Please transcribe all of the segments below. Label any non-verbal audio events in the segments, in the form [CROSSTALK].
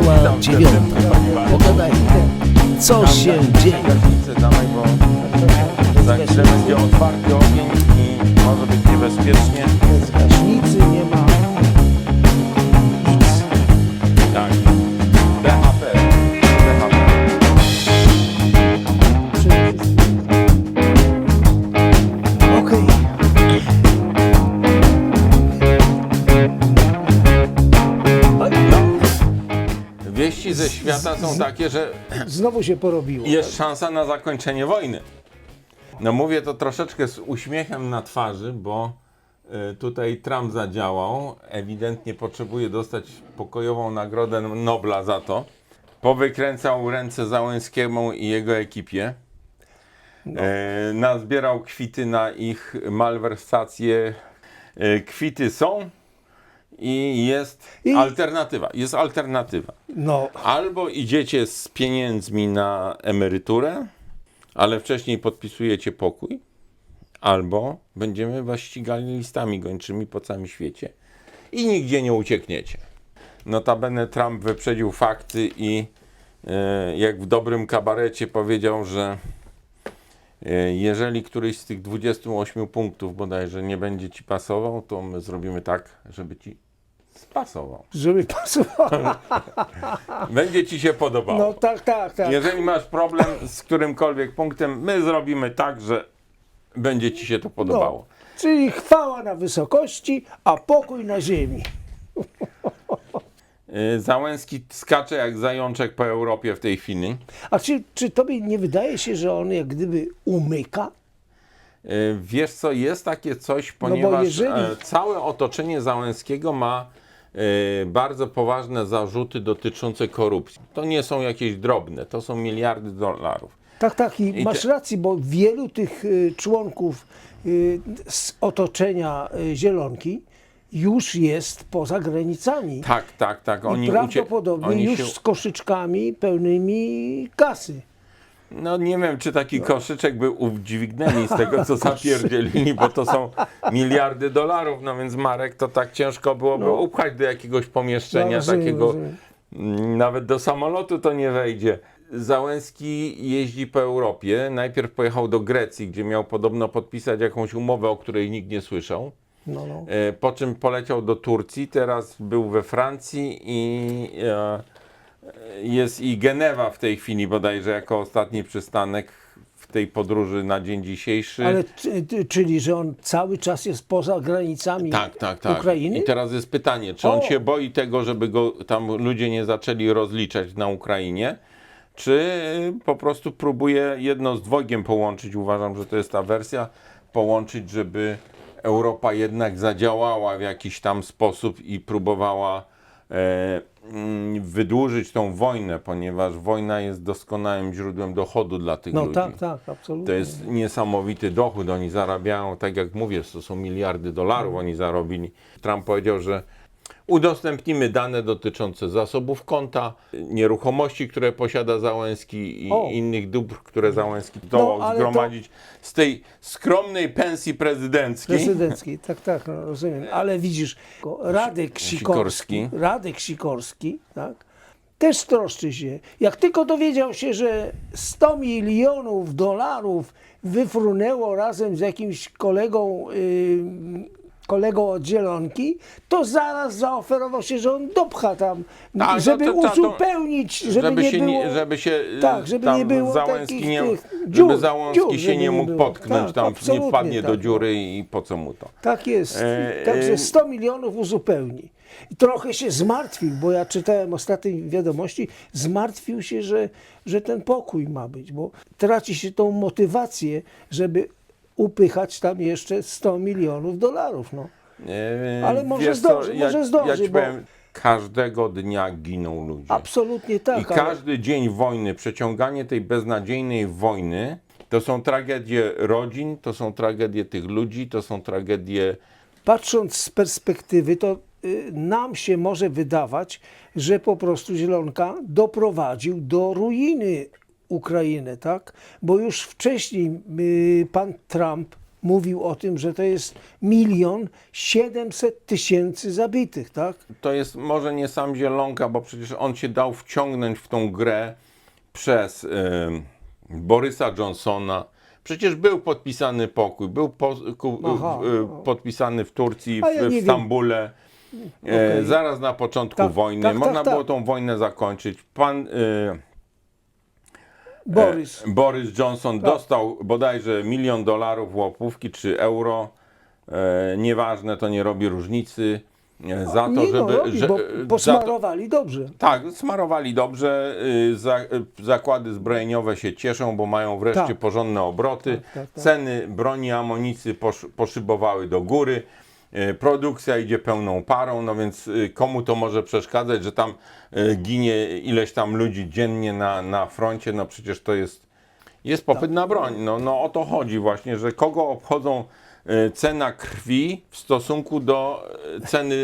Minęła dziewiąta. Pogadajmy. Co się dzieje? Za chwilę będzie otwarty ogień i może być niebezpiecznie. Są takie, że Znowu się porobiło. jest szansa na zakończenie wojny. No mówię to troszeczkę z uśmiechem na twarzy, bo y, tutaj Trump zadziałał. Ewidentnie potrzebuje dostać pokojową nagrodę Nobla za to. Powykręcał ręce Załęskiemu i jego ekipie. E, nazbierał kwity na ich malwersacje. E, kwity są i jest I- alternatywa. Jest alternatywa. No, Albo idziecie z pieniędzmi na emeryturę, ale wcześniej podpisujecie pokój, albo będziemy was ścigali listami gończymi po całym świecie i nigdzie nie uciekniecie. Notabene Trump wyprzedził fakty i e, jak w dobrym kabarecie powiedział, że e, jeżeli któryś z tych 28 punktów bodajże nie będzie ci pasował, to my zrobimy tak, żeby ci spasował. żeby pasowało. [LAUGHS] Będzie ci się podobało. No tak, tak, tak. Jeżeli masz problem z którymkolwiek punktem, my zrobimy tak, że będzie ci się to podobało. No, czyli chwała na wysokości, a pokój na ziemi. [LAUGHS] Y, Załęski skacze jak zajączek po Europie w tej chwili. A czy, czy tobie nie wydaje się, że on jak gdyby umyka? Y, Wiesz co, jest takie coś, ponieważ No jeżeli- e, całe otoczenie Załęskiego ma bardzo poważne zarzuty dotyczące korupcji. To nie są jakieś drobne, to są miliardy dolarów. Tak, tak, i, I masz te- rację, bo wielu tych y, członków y, z otoczenia y, Zielonki już jest poza granicami. Tak, tak, tak. I Oni, ucie- prawdopodobnie oni już się z koszyczkami pełnymi kasy. No nie wiem, czy taki koszyczek by udźwignęli z tego, co [LAUGHS] zapierdzielili, bo to są miliardy dolarów, no więc Marek to tak ciężko byłoby No. upchać do jakiegoś pomieszczenia No, takiego, rozumiem. mm, nawet do samolotu to nie wejdzie. Załęski jeździ po Europie, najpierw pojechał do Grecji, gdzie miał podobno podpisać jakąś umowę, o której nikt nie słyszał. No, no. E, Po czym poleciał do Turcji, teraz był we Francji i e, jest i Genewa w tej chwili bodajże jako ostatni przystanek w tej podróży na dzień dzisiejszy. Ale czyli, że on cały czas jest poza granicami tak, tak, tak. Ukrainy? I teraz jest pytanie, czy on O! się boi tego, żeby go tam ludzie nie zaczęli rozliczać na Ukrainie, czy po prostu próbuje jedno z dwojgiem połączyć, uważam, że to jest ta wersja, połączyć, żeby Europa jednak zadziałała w jakiś tam sposób i próbowała wydłużyć tą wojnę, ponieważ wojna jest doskonałym źródłem dochodu dla tych No ludzi. tak, tak, absolutnie. To jest niesamowity dochód. Oni zarabiają, tak jak mówię, to są miliardy dolarów oni zarobili. Trump powiedział, że udostępnimy dane dotyczące zasobów konta, nieruchomości, które posiada Załęski i O. innych dóbr, które Załęski zdołał ale to- zgromadzić z tej skromnej pensji prezydenckiej. Prezydencki, tak, tak, no, rozumiem. Ale widzisz, Radek Sikorski, Sikorski. Radek Sikorski, tak, też troszczy się. Jak tylko dowiedział się, że 100 milionów dolarów wyfrunęło razem z jakimś kolegą, yy, kolegą od Zielonki, to zaraz zaoferował się, że on dopcha tam, Tak, no żeby to- to- to- uzupełnić, żeby, Żeby, nie się było... nie, żeby się y, Tak, żeby tam nie było Załęski takich nie, tych żeby dziur, Załęski dziur, się żeby nie nie mógł było. potknąć, Tak, tam nie wpadnie do tak, dziury i po co mu to. Tak jest. E, Także e, 100 milionów uzupełni. I trochę się zmartwił, bo ja czytałem ostatnie wiadomości, zmartwił się, że, że ten pokój ma być, bo traci się tą motywację, żeby upychać tam jeszcze 100 milionów dolarów. No. Ale może zdąży, co, zdąży, Ja ci bo- powiem, każdego dnia giną ludzie. Absolutnie I tak. ale- każdy dzień wojny, przeciąganie tej beznadziejnej wojny, to są tragedie rodzin, to są tragedie tych ludzi, to są tragedie. patrząc z perspektywy, to y, nam się może wydawać, że po prostu Zielonka doprowadził do ruiny Ukrainy, tak? Bo już wcześniej y, pan Trump mówił o tym, że to jest milion siedemset tysięcy zabitych, tak? To jest może nie sam Zielonka, bo przecież on się dał wciągnąć w tą grę przez ym, Borysa Johnsona. Przecież był podpisany pokój, był po, ku, Aha. y, podpisany w Turcji, A ja w, w. Stambule. E, Okej. zaraz na początku Tak, wojny. tak, tak, Można tak. było tą wojnę zakończyć. Pan y, Borys. E, Boris Johnson Tak. dostał bodajże milion dolarów łapówki czy euro. E, nieważne, to nie robi różnicy. E, za to, nie żeby. no, robi, że, bo e, to, dobrze. tak, smarowali dobrze. y, Za, y, zakłady zbrojeniowe się cieszą, bo mają wreszcie Tak. porządne obroty. Tak, tak, tak. Ceny broni, amunicji posz, poszybowały do góry. Y, Produkcja idzie pełną parą, no więc y, komu to może przeszkadzać, że tam y, ginie ileś tam ludzi dziennie na, na froncie? No przecież to jest, jest popyt na broń. No, no o to chodzi właśnie, że kogo obchodzą y, cena krwi w stosunku do ceny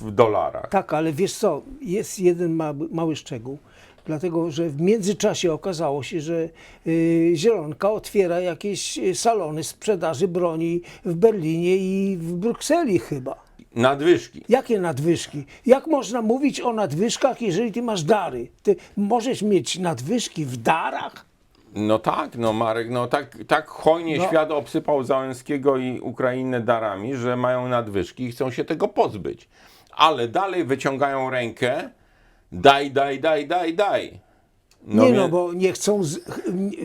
w dolarach. Tak, ale wiesz co, jest jeden mały, mały szczegół. Dlatego, że w międzyczasie okazało się, że y, Zielonka otwiera jakieś y, salony sprzedaży broni w Berlinie i w Brukseli chyba. Nadwyżki. Jakie nadwyżki? Jak można mówić o nadwyżkach, jeżeli ty masz dary? Ty możesz mieć nadwyżki w darach? No tak, no Marek, no tak, tak hojnie No. świat obsypał Załęskiego i Ukrainę darami, że mają nadwyżki i chcą się tego pozbyć. Ale dalej wyciągają rękę, daj, daj, daj, daj, daj. nie wie- no, bo nie chcą, z,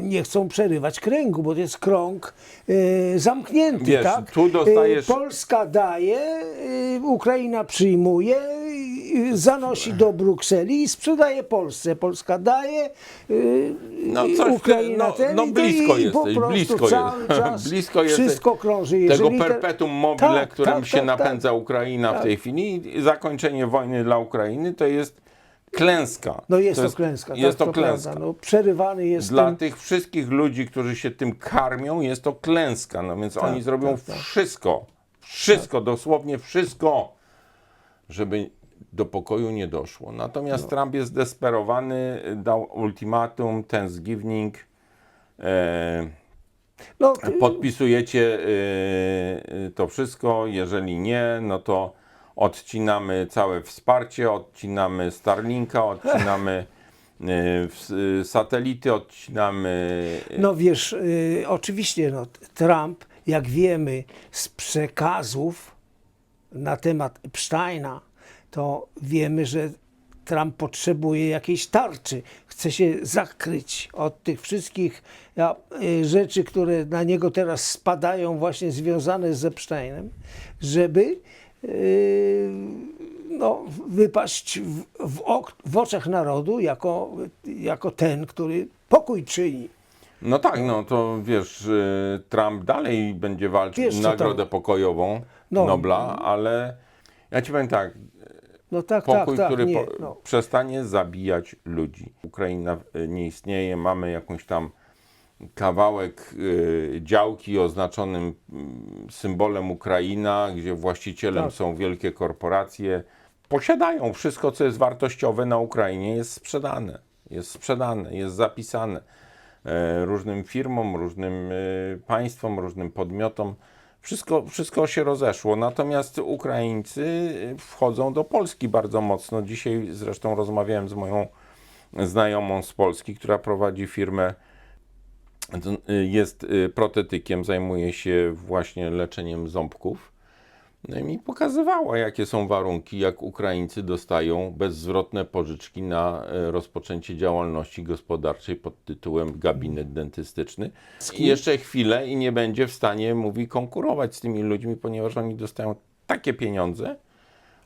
nie chcą przerywać kręgu, bo to jest krąg e, zamknięty, Wiesz, tak? tu dostajesz- E, Polska daje, e, Ukraina przyjmuje, e, zanosi do Brukseli i sprzedaje Polsce. Polska daje, e, No i coś, Ukraina no, ten no blisko i, i po jesteś, blisko cały jest. [LAUGHS] czas blisko jesteś wszystko krąży. Tego Jeżeli te- perpetuum mobile, Tak, którym tak, się tak, napędza tak. Ukraina w Tak. tej chwili i zakończenie wojny dla Ukrainy to jest klęska. No jest to, klęska. Jest tak, to klęska. Prawda. No, przerywany jest Dla ten, tych wszystkich ludzi, którzy się tym karmią, jest to klęska. No więc oni zrobią tak, tak. wszystko, wszystko, dosłownie wszystko, żeby do pokoju nie doszło. Natomiast No. Trump jest desperowany, dał ultimatum, Thanksgiving. E, no, ty- podpisujecie e, to wszystko. Jeżeli nie, no to odcinamy całe wsparcie, odcinamy Starlinka, odcinamy [LAUGHS] e, w- satelity, odcinamy. No wiesz, y, oczywiście no, Trump, jak wiemy z przekazów na temat Epsteina, to wiemy, że Trump potrzebuje jakiejś tarczy. Chce się zakryć od tych wszystkich rzeczy, które na niego teraz spadają, właśnie związane z Epsteinem, żeby no, wypaść w, w, ok, w oczach narodu jako, jako ten, który pokój czyni. No tak, no to wiesz, Trump dalej będzie walczył Wiesz, nagrodę tam- pokojową No. Nobla, ale ja ci powiem tak, No tak, pokój, tak, tak. który Nie, no. przestanie zabijać ludzi. Ukraina y, nie istnieje, mamy jakąś tam kawałek y, działki oznaczonym mm, symbolem Ukraina, gdzie właścicielem Tak. są wielkie korporacje. Posiadają wszystko, co jest wartościowe na Ukrainie, jest sprzedane. Jest sprzedane, jest zapisane e, różnym firmom, różnym e, państwom, różnym podmiotom. Wszystko, wszystko się rozeszło. Natomiast Ukraińcy e, wchodzą do Polski bardzo mocno. Dzisiaj zresztą rozmawiałem z moją znajomą z Polski, która prowadzi firmę, jest y, protetykiem, zajmuje się właśnie leczeniem ząbków. No i mi pokazywała, jakie są warunki, jak Ukraińcy dostają bezzwrotne pożyczki na e, rozpoczęcie działalności gospodarczej pod tytułem gabinet dentystyczny. I jeszcze chwilę i nie będzie w stanie, mówi, konkurować z tymi ludźmi, ponieważ oni dostają takie pieniądze,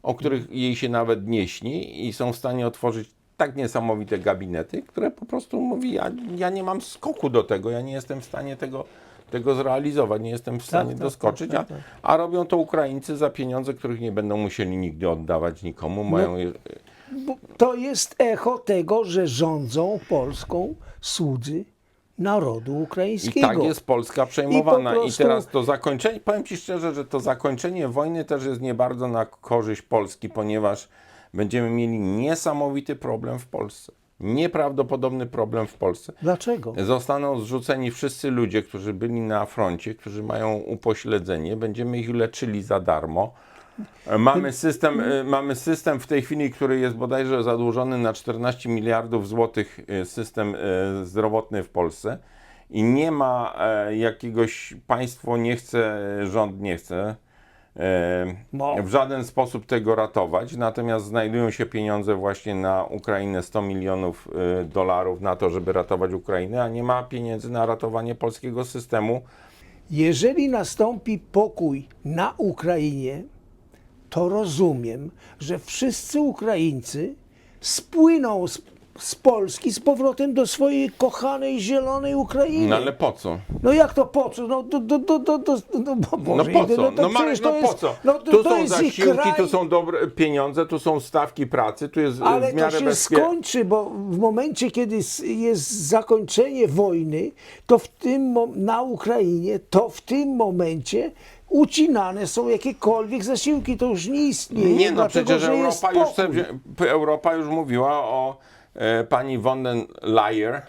o których jej się nawet nie śni i są w stanie otworzyć tak niesamowite gabinety, które po prostu mówi, ja, ja nie mam skoku do tego, ja nie jestem w stanie tego, tego zrealizować, nie jestem w stanie tak, doskoczyć, tak, tak, a, a robią to Ukraińcy za pieniądze, których nie będą musieli nigdy oddawać nikomu. Mają je, Bo to jest echo tego, że rządzą Polską słudzy narodu I ukraińskiego. tak jest Polska przejmowana. I I, prostu- teraz to zakończenie, powiem Ci szczerze, że to zakończenie wojny też jest nie bardzo na korzyść Polski, ponieważ będziemy mieli niesamowity problem w Polsce. nieprawdopodobny problem w Polsce. Dlaczego? Zostaną zrzuceni wszyscy ludzie, którzy byli na froncie, którzy mają upośledzenie. Będziemy ich leczyli za darmo. Mamy system, e, mamy system w tej chwili, który jest bodajże zadłużony na 14 miliardów złotych, e, system e, zdrowotny w Polsce. I nie ma jakiegoś, państwo nie chce, rząd nie chce No. w żaden sposób tego ratować. Natomiast znajdują się pieniądze właśnie na Ukrainę 100 milionów e, dolarów na to, żeby ratować Ukrainę, a nie ma pieniędzy na ratowanie polskiego systemu. Jeżeli nastąpi pokój na Ukrainie, to rozumiem, że wszyscy Ukraińcy spłyną z, z Polski z powrotem do swojej kochanej zielonej Ukrainy. No ale po co? No jak to po co? No, do, do, do, do, do, no, bo No Boże, po co? to No Marek, no po jest- co? No, to, tu to są jest zasiłki, tu są dobre pieniądze, tu są stawki pracy, tu jest ale w miarę to się bezpiecznie. skończy, bo w momencie, kiedy jest zakończenie wojny, to w tym na Ukrainie, to w tym momencie ucinane są jakiekolwiek zasiłki, to już nie istnieje. Nie no, dlatego, przecież Europa już, Europa już mówiła o pani von den Leyen.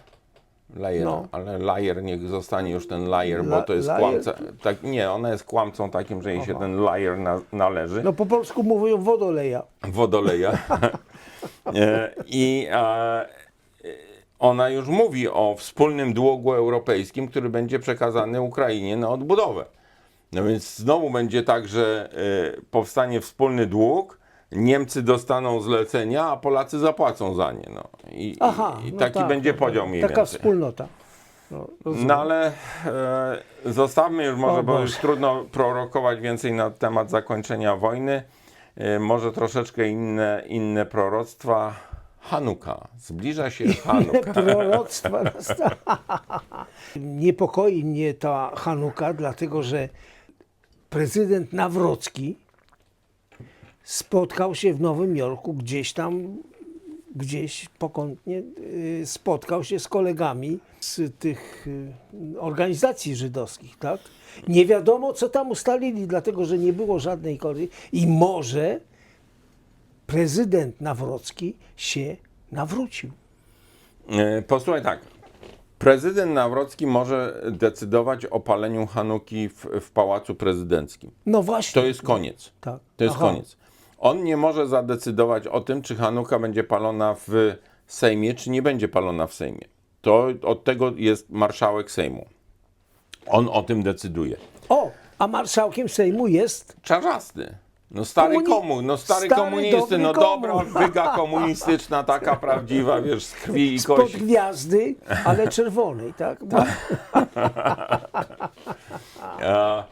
Leyen, No. ale Liar niech zostanie już ten liar, bo to jest liar kłamca. Tak, nie, ona jest kłamcą takim, że jej się ten liar na, należy. No po polsku mówią wodoleja. wodoleja. [LAUGHS] E, I e, ona już mówi o wspólnym długu europejskim, który będzie przekazany Ukrainie na odbudowę. No więc znowu będzie tak, że e, powstanie wspólny dług, Niemcy dostaną zlecenia, a Polacy zapłacą za nie. No. I, Aha, i, i no taki tak, będzie no, podział mniej Taka więcej. wspólnota. No. No ale e, zostawmy już może, O bo już trudno prorokować więcej na temat zakończenia wojny. E, może troszeczkę inne, inne proroctwa. Hanuka. Zbliża się Hanuka. [LAUGHS] proroctwa. Niepokoi mnie ta Hanuka, dlatego że prezydent Nawrocki spotkał się w Nowym Jorku gdzieś tam, gdzieś pokątnie, y, spotkał się z kolegami z tych y, organizacji żydowskich, tak? Nie wiadomo, co tam ustalili, dlatego że nie było żadnej kory i może prezydent Nawrocki się nawrócił. E, Posłuchaj tak. Prezydent Nawrocki może decydować o paleniu Hanuki w, w pałacu prezydenckim. No właśnie. To jest koniec. Tak. To jest Aha. koniec. On nie może zadecydować o tym, czy Hanuka będzie palona w Sejmie, czy nie będzie palona w Sejmie. To od tego jest marszałek Sejmu. On o tym decyduje. O, a marszałkiem Sejmu jest Czarzasty. No stary Komuni- komu, no stary, stary, komunisty, no komu. dobra wyga komunistyczna, taka prawdziwa, wiesz, z krwi i spod kości. gwiazdy, ale czerwonej, tak? [LAUGHS] Bo, nie,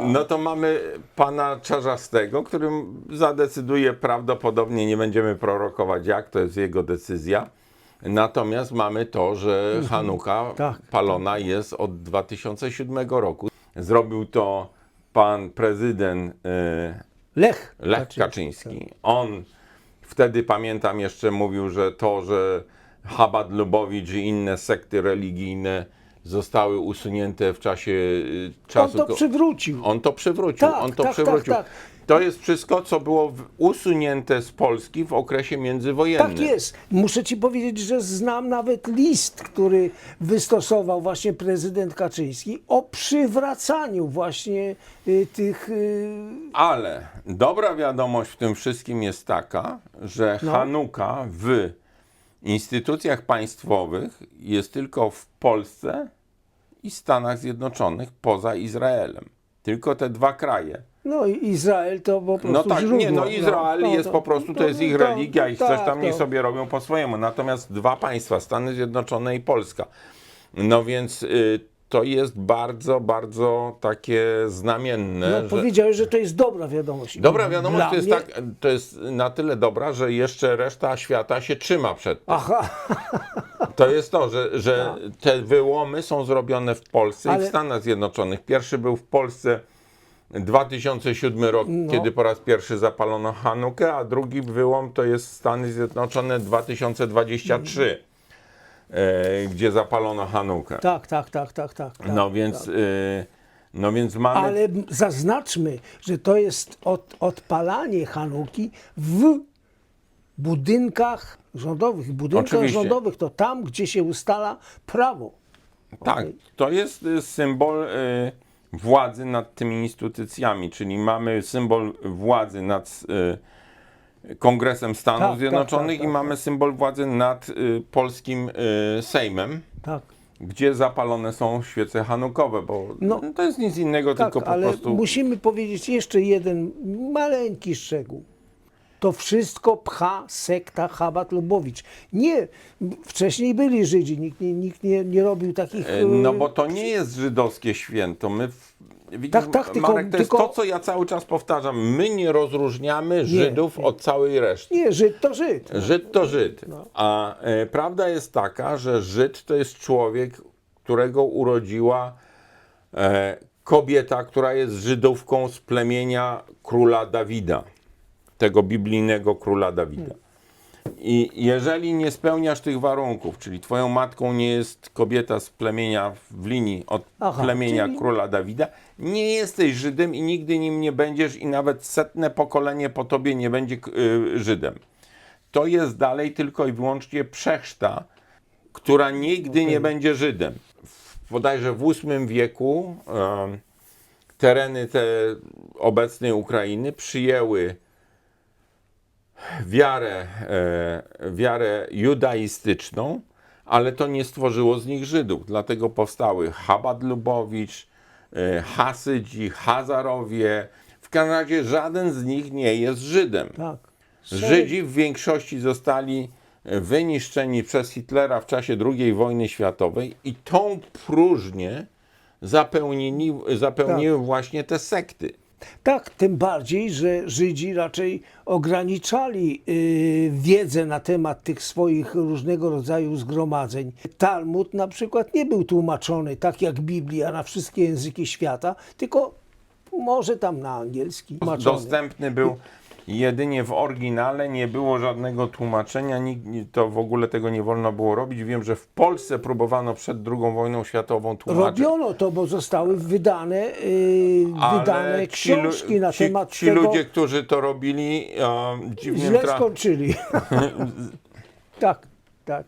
no to mamy pana Czarzastego, który zadecyduje prawdopodobnie, nie będziemy prorokować jak, to jest jego decyzja. Natomiast mamy to, że Hanuka [LAUGHS] Tak, palona jest od 2007 roku. Zrobił to pan prezydent e, Lech. Lech Kaczyński. Kaczyński. On wtedy pamiętam jeszcze mówił, że to, że Chabad Lubowicz i inne sekty religijne zostały usunięte w czasie y, On czasu. to ko- przywrócił. on to przywrócił. Tak, on to tak, przywrócił. tak, tak. To jest wszystko, co było usunięte z Polski w okresie międzywojennym. Tak jest. Muszę ci powiedzieć, że znam nawet list, który wystosował właśnie prezydent Kaczyński o przywracaniu właśnie y, tych... Y, Ale dobra wiadomość w tym wszystkim jest taka, że No. Hanuka w instytucjach państwowych jest tylko w Polsce i Stanach Zjednoczonych poza Izraelem. Tylko te dwa kraje. no i Izrael to po prostu No tak, źródło. nie, no Izrael no, jest to- po prostu, to to- jest ich to- religia i tak, coś tam niech to- sobie robią po swojemu. Natomiast dwa państwa, Stany Zjednoczone i Polska. No więc y, to jest bardzo, bardzo takie znamienne, No, że... powiedziałeś, że to jest dobra wiadomość. Dobra wiadomość Dla to jest, mnie- tak, to jest na tyle dobra, że jeszcze reszta świata się trzyma przed tym. Aha, To jest to, że, że te wyłomy są zrobione w Polsce i Ale- w Stanach Zjednoczonych. Pierwszy był w Polsce 2007 rok, No. kiedy po raz pierwszy zapalono Hanukę, a drugi wyłom to jest Stany Zjednoczone 2023, e, gdzie zapalono Hanukę. tak, tak, tak, tak, tak. tak No więc, tak. e, no więc mamy... Ale zaznaczmy, że to jest od, odpalanie Hanuki w budynkach rządowych. Budynkach Oczywiście. rządowych to tam, gdzie się ustala prawo. Tak, Okej. to jest y, symbol władzy nad tymi instytucjami, czyli mamy symbol władzy nad Kongresem Stanów Tak, tak, Zjednoczonych tak, tak, i mamy symbol władzy nad y, polskim y, Sejmem, Tak. gdzie zapalone są świece hanukowe, bo No. to jest nic innego, Tak, tylko po ale prostu... musimy powiedzieć jeszcze jeden maleńki szczegół. To wszystko pcha sekta Chabad Lubowicz. Nie, wcześniej byli Żydzi, nikt nie, nikt nie, nie robił takich... E, No e, bo to nie jest żydowskie święto. My w, widzisz, Tak, tak, tylko- Marek, to jest tylko- to, co ja cały czas powtarzam. My nie rozróżniamy Żydów od całej reszty. Nie, Żyd to Żyd. Żyd to Żyd. No. A e, prawda jest taka, że Żyd to jest człowiek, którego urodziła e, kobieta, która jest Żydówką z plemienia króla Dawida, tego biblijnego króla Dawida. I jeżeli nie spełniasz tych warunków, czyli twoją matką nie jest kobieta z plemienia w linii od Aha, plemienia czyli- króla Dawida, nie jesteś Żydem i nigdy nim nie będziesz i nawet setne pokolenie po tobie nie będzie y, Żydem. To jest dalej tylko i wyłącznie przechrzta, która nigdy nie będzie Żydem. W, bodajże w VIII wieku tereny te obecnej Ukrainy przyjęły wiarę, e, wiarę judaistyczną, ale to nie stworzyło z nich Żydów. Dlatego powstały Chabad Lubowicz, e, Hasydzi, Hazarowie. W razie żaden z nich nie jest Żydem. Tak. Żydzi w większości zostali e, wyniszczeni przez Hitlera w czasie II wojny światowej i tą próżnię zapełnili, zapełniły właśnie te sekty. Tak, tym bardziej, że Żydzi raczej ograniczali y, wiedzę na temat tych swoich różnego rodzaju zgromadzeń. Talmud na przykład nie był tłumaczony tak jak Biblia na wszystkie języki świata, tylko może tam na angielski tłumaczony. Dostępny był jedynie w oryginale, nie było żadnego tłumaczenia, nikt, to w ogóle tego nie wolno było robić. Wiem, że w Polsce próbowano przed II wojną światową tłumaczyć. Robiono to, bo zostały wydane, y, ale wydane ci książki na ci, temat Ci tego. ludzie, którzy to robili, dziwnym źle tra- skończyli. [LAUGHS] tak, tak,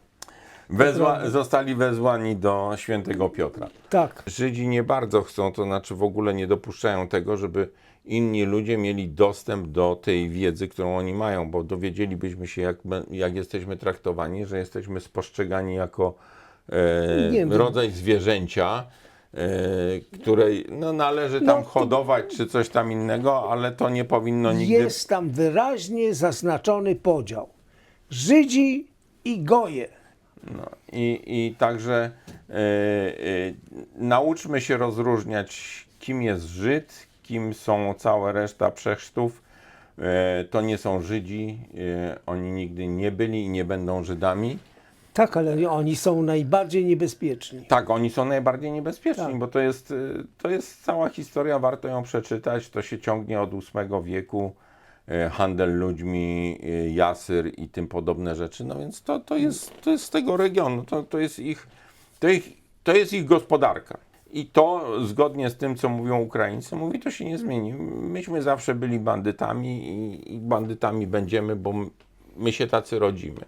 wezwa- zostali wezwani do świętego Piotra. tak. Żydzi nie bardzo chcą, to znaczy w ogóle nie dopuszczają tego, żeby inni ludzie mieli dostęp do tej wiedzy, którą oni mają, bo dowiedzielibyśmy się, jak, jak jesteśmy traktowani, że jesteśmy spostrzegani jako e, rodzaj zwierzęcia, e, której no, należy tam No, hodować czy coś tam innego, ale to nie powinno nigdy. Jest tam wyraźnie zaznaczony podział. Żydzi i Goje. No, i, I także e, e, nauczmy się rozróżniać, kim jest Żyd, kim są cała reszta przechrztów. E, to nie są Żydzi, e, oni nigdy nie byli i nie będą Żydami. Tak, ale oni są najbardziej niebezpieczni. Tak, oni są najbardziej niebezpieczni, Tak. bo to jest, e, to jest cała historia, warto ją przeczytać. To się ciągnie od VIII wieku. Handel ludźmi, jasyr i tym podobne rzeczy. No więc to, to, jest, to jest z tego regionu, to, to, jest ich, to, ich, to jest ich gospodarka. I to zgodnie z tym, co mówią Ukraińcy, mówi, to się nie zmieni. Myśmy zawsze byli bandytami i, i bandytami będziemy, bo my się tacy rodzimy.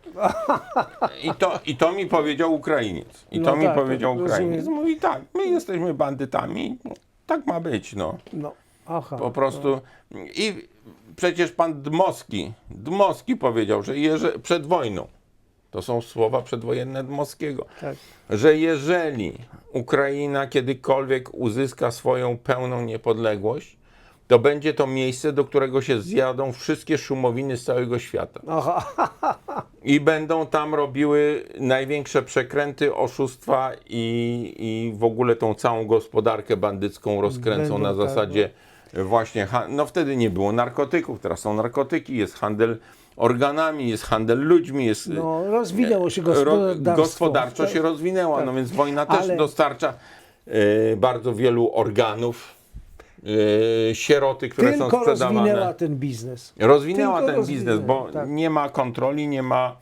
I to, I to mi powiedział Ukrainiec. I to No mi tak, powiedział rozumiem. Ukrainiec. Mówi tak, my jesteśmy bandytami, no, tak ma być, no. No, aha. Po prostu. I przecież pan Dmowski, Dmowski powiedział, że jeże, przed wojną, to są słowa przedwojenne Dmowskiego, Tak. że jeżeli Ukraina kiedykolwiek uzyska swoją pełną niepodległość, to będzie to miejsce, do którego się zjadą wszystkie szumowiny z całego świata. I będą tam robiły największe przekręty, oszustwa i, i w ogóle tą całą gospodarkę bandycką rozkręcą na tak, zasadzie właśnie, ha- no wtedy nie było narkotyków, teraz są narkotyki, jest handel organami, jest handel ludźmi, jest... no rozwinęło się ro- gospodarstwo. gospodarczo Tak. się rozwinęła, Tak. no więc wojna też Ale- dostarcza e, bardzo wielu organów, e, sieroty, które są Tylko sprzedawane. rozwinęła ten biznes. Rozwinęła Tylko ten biznes, bo tak. nie ma kontroli, nie ma,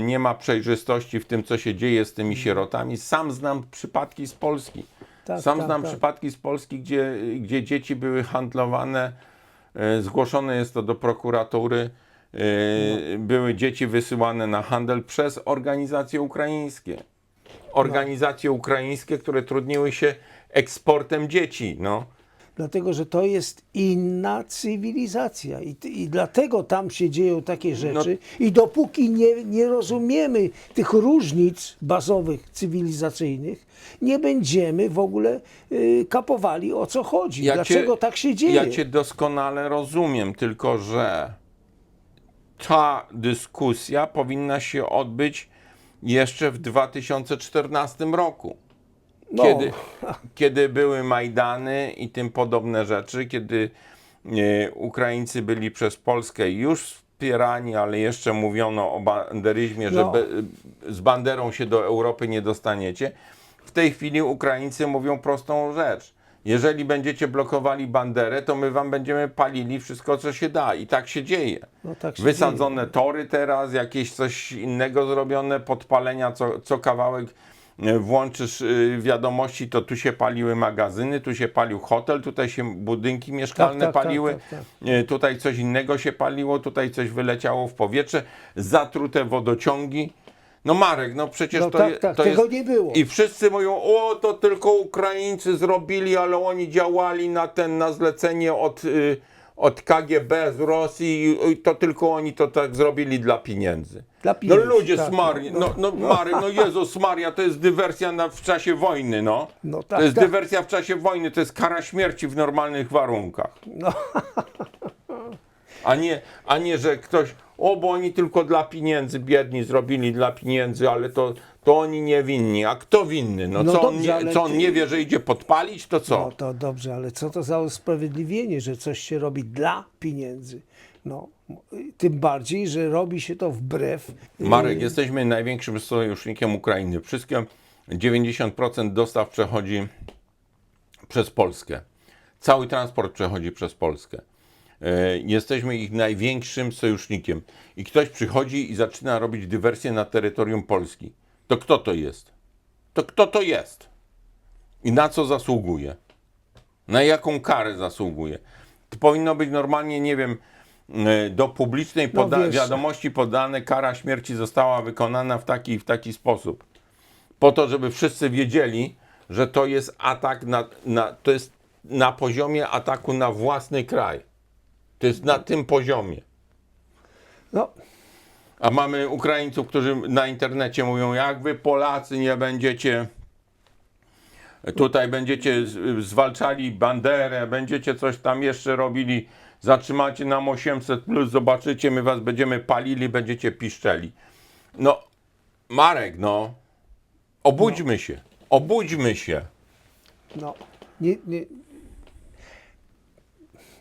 nie ma przejrzystości w tym, co się dzieje z tymi sierotami. Sam znam przypadki z Polski. Tak, Sam tak, znam tak. przypadki z Polski, gdzie, gdzie dzieci były handlowane. e, Zgłoszone jest to do prokuratury. Yy, były dzieci wysyłane na handel przez organizacje ukraińskie. Organizacje ukraińskie, które trudniły się eksportem dzieci. No. Dlatego, że to jest inna cywilizacja i, i dlatego tam się dzieją takie rzeczy. I dopóki nie, nie rozumiemy tych różnic bazowych, cywilizacyjnych, nie będziemy w ogóle y, kapowali o co chodzi. Dlaczego tak się dzieje? Ja cię doskonale rozumiem, tylko że ta dyskusja powinna się odbyć jeszcze w 2014 roku. No, Kiedy, kiedy były Majdany i tym podobne rzeczy, kiedy e, Ukraińcy byli przez Polskę już wspierani, ale jeszcze mówiono o banderyzmie, że No. be, z banderą się do Europy nie dostaniecie. W tej chwili Ukraińcy mówią prostą rzecz. Jeżeli będziecie blokowali banderę, to my wam będziemy palili wszystko, co się da. I tak się dzieje. No tak się Wysadzone tory teraz, jakieś coś innego zrobione, podpalenia, co, co kawałek e, włączysz y, wiadomości, to tu się paliły magazyny, tu się palił hotel, tutaj się budynki mieszkalne tak, tak, paliły, tak, tak. e, tutaj coś innego się paliło, tutaj coś wyleciało w powietrze, zatrute wodociągi. No Marek, no przecież No to, tak, je- tak, to tego jest... nie było. I wszyscy mówią, o to tylko Ukraińcy zrobili, ale oni działali na ten, na zlecenie od, y, od KGB z Rosji i, i to tylko oni to tak zrobili dla pieniędzy. Dla pieniędzy, no ludzie tak, smarni, no, no, no, Marek, no Jezus Maria, to jest dywersja na, w czasie wojny, no. No tak, to jest tak. dywersja w czasie wojny, to jest kara śmierci w normalnych warunkach. No. [LAUGHS] A nie, a nie, że ktoś, o bo oni tylko dla pieniędzy, biedni zrobili dla pieniędzy, ale to, to oni niewinni. A kto winny? No, No co, on dobrze, nie, ale co on ty- nie wie, że idzie podpalić, to co? No to dobrze, ale co to za usprawiedliwienie, że coś się robi dla pieniędzy? No, tym bardziej, że robi się to wbrew. y, Marek, jesteśmy największym sojusznikiem Ukrainy. Wszystkie 90% dostaw przechodzi przez Polskę. Cały transport przechodzi przez Polskę. E, Jesteśmy ich największym sojusznikiem. I ktoś przychodzi i zaczyna robić dywersję na terytorium Polski. To kto to jest? To kto to jest? I na co zasługuje? Na jaką karę zasługuje? To powinno być normalnie, nie wiem, e, do publicznej No poda- wiesz- wiadomości podane, kara śmierci została wykonana w taki i w taki sposób. Po to, żeby wszyscy wiedzieli, że to jest atak na, na, to jest na poziomie ataku na własny kraj. To jest na tym poziomie. No, A mamy Ukraińców, którzy na internecie mówią, jak wy Polacy nie będziecie tutaj będziecie zwalczali banderę, będziecie coś tam jeszcze robili, zatrzymacie nam 800 plus, zobaczycie, my was będziemy palili, będziecie piszczeli. No, Marek, no, obudźmy się, obudźmy się. no, nie, nie,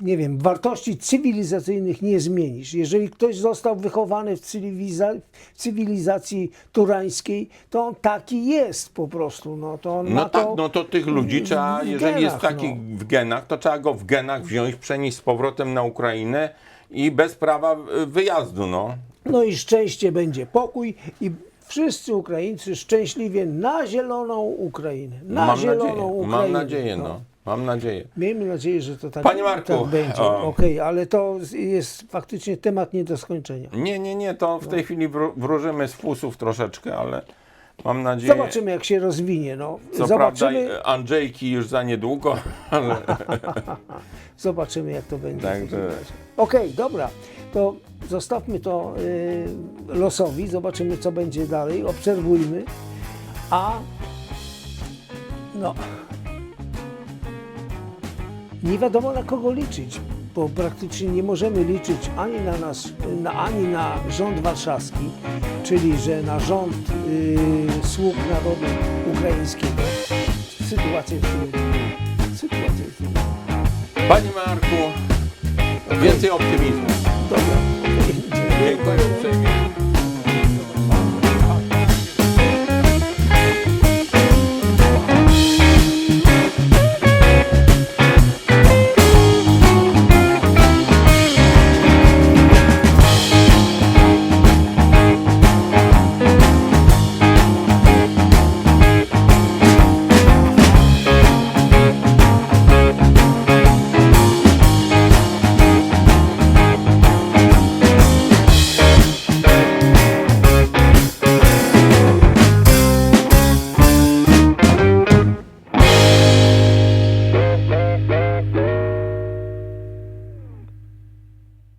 nie wiem, wartości cywilizacyjnych nie zmienisz. Jeżeli ktoś został wychowany w, cywiliza- w cywilizacji turańskiej, to on taki jest po prostu. No, to on No ma tak, to no to tych ludzi trzeba, jeżeli jest genach, taki no. w genach, to trzeba go w genach wziąć, przenieść z powrotem na Ukrainę i bez prawa wyjazdu, no. No i szczęście będzie pokój i wszyscy Ukraińcy szczęśliwie na zieloną Ukrainę. Na mam zieloną nadzieję, Ukrainę. mam nadzieję, no. Mam nadzieję. Miejmy nadzieję, że to tak, Panie Marku, tak będzie. Okej, ale to jest faktycznie temat nie do skończenia. Nie, nie, nie, to w tej chwili wró- wróżymy z fusów troszeczkę, ale mam nadzieję. Zobaczymy, jak się rozwinie. No. Co Zobaczymy, prawda Andrzejki już za niedługo, [LAUGHS] ale [LAUGHS] zobaczymy, jak to będzie. Także- Okej, dobra. To zostawmy to y, losowi, zobaczymy, co będzie dalej. Obserwujmy. A no. Nie wiadomo na kogo liczyć, bo praktycznie nie możemy liczyć ani na nas, na, ani na rząd warszawski, czyli że na rząd y, sług narodu ukraińskiego. Sytuację, w której, sytuację, w której. Panie Marku, więcej optymizmu. Dobra. Dziękuję.